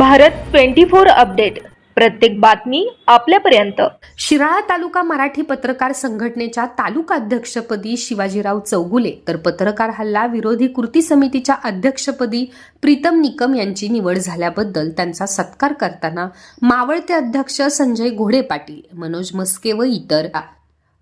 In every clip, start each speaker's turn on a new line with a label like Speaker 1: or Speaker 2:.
Speaker 1: Bharat twenty four update. प्रत्येक बातमी आपल्यापर्यंत.
Speaker 2: शिराळा तालुका मराठी पत्रकार संघटनेच्या तालुका अध्यक्षपदी शिवाजीराव चौगुले तर पत्रकार हल्ला विरोधी कृती समितीच्या अध्यक्षपदी प्रीतम निकम यांची निवड झाल्याबद्दल त्यांचा सत्कार करताना मावळते अध्यक्ष संजय घोडे पाटील मनोज मस्के व इतर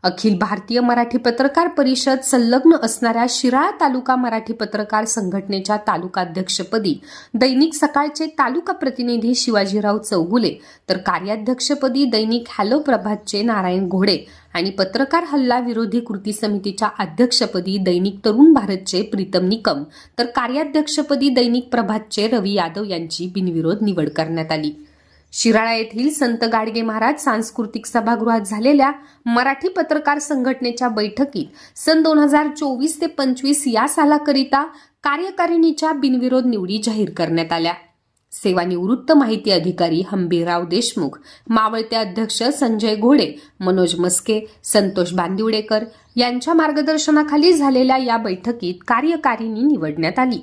Speaker 2: अखिल भारतीय मराठी पत्रकार परिषद संलग्न असणाऱ्या शिराळा तालुका मराठी पत्रकार संघटनेच्या तालुकाध्यक्षपदी दैनिक सकाळचे तालुका प्रतिनिधी शिवाजीराव चौगुले तर कार्याध्यक्षपदी दैनिक हॅलो प्रभातचे नारायण घोडे आणि पत्रकार हल्ला विरोधी कृती समितीच्या अध्यक्षपदी दैनिक तरुण भारतचे प्रीतम निकम तर कार्याध्यक्षपदी दैनिक प्रभातचे रवी यादव यांची बिनविरोध निवड करण्यात आली. शिराळा येथील संत गाडगे महाराज सांस्कृतिक सभागृहात झालेल्या मराठी पत्रकार संघटनेच्या बैठकीत सन दोन हजार चोवीस ते पंचवीस या सालाकरिता कार्यकारिणीच्या बिनविरोध निवडी जाहीर करण्यात आल्या. सेवानिवृत्त माहिती अधिकारी हंबीरराव देशमुख मावळते अध्यक्ष संजय घोडे मनोज मस्के संतोष बांदिवडेकर यांच्या मार्गदर्शनाखाली झालेल्या या बैठकीत कार्यकारिणी निवडण्यात आली.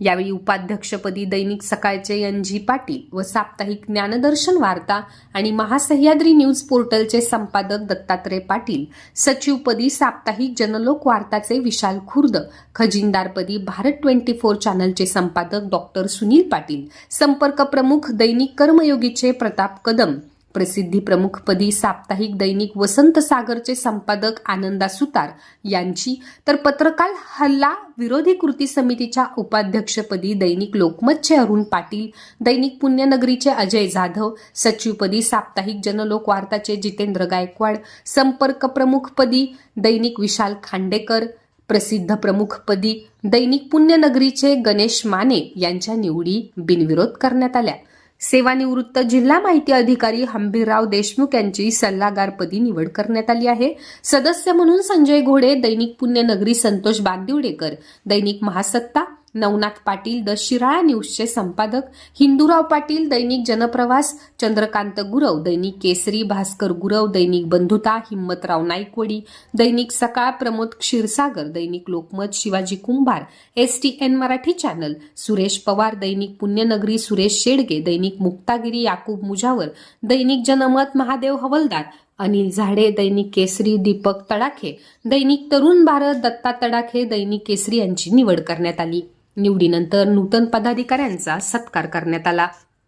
Speaker 2: यावेळी उपाध्यक्षपदी दैनिक सकाळचे एन जी पाटील व साप्ताहिक ज्ञानदर्शन वार्ता आणि महासह्याद्री न्यूज पोर्टलचे संपादक दत्तात्रय पाटील सचिवपदी साप्ताहिक जनलोक वार्ताचे विशाल खुर्द खजिनदारपदी भारत ट्वेंटी फोर चॅनलचे संपादक डॉक्टर सुनील पाटील संपर्क प्रमुख दैनिक कर्मयोगीचे प्रताप कदम प्रसिद्धी प्रमुखपदी साप्ताहिक दैनिक वसंत सागरचे संपादक आनंदा सुतार यांची. तर पत्रकार हल्ला विरोधी कृती समितीच्या उपाध्यक्षपदी दैनिक लोकमतचे अरुण पाटील दैनिक पुण्यनगरीचे अजय जाधव सचिवपदी साप्ताहिक जनलोक वार्ताचे जितेंद्र गायकवाड संपर्क प्रमुखपदी दैनिक विशाल खांडेकर प्रसिद्ध प्रमुखपदी दैनिक पुण्यनगरीचे गणेश माने यांच्या निवडी बिनविरोध करण्यात आल्या. सेवानिवृत्त जिल्हा माहिती अधिकारी हंबीरराव देशमुख यांची सल्लागारपदी निवड करण्यात आली आहे. सदस्य म्हणून संजय घोडे दैनिक पुण्यनगरी संतोष बांदिवडेकर दैनिक महासत्ता नवनाथ पाटील द शिराळा न्यूजचे संपादक हिंदूराव पाटील दैनिक जनप्रवास चंद्रकांत गुरव दैनिक केसरी भास्कर गुरव दैनिक बंधुता हिम्मतराव नाईकवडी दैनिक सकाळ प्रमोद क्षीरसागर दैनिक Lokmat Shivaji Kumbhar S T N Marathi channel Suresh Pawar दैनिक पुण्यनगरी सुरेश शेडगे दैनिक मुक्तागिरी याकूब मुजावर दैनिक जनमत महादेव हवलदार अनिल झाडे दैनिक केसरी दीपक तडाखे दैनिक तरुण भारत दत्ता तडाखे दैनिक केसरी यांची निवड करण्यात आली. निवडीनंतर नूतन पदाधिकाऱ्यांचा सत्कार करण्यात आला.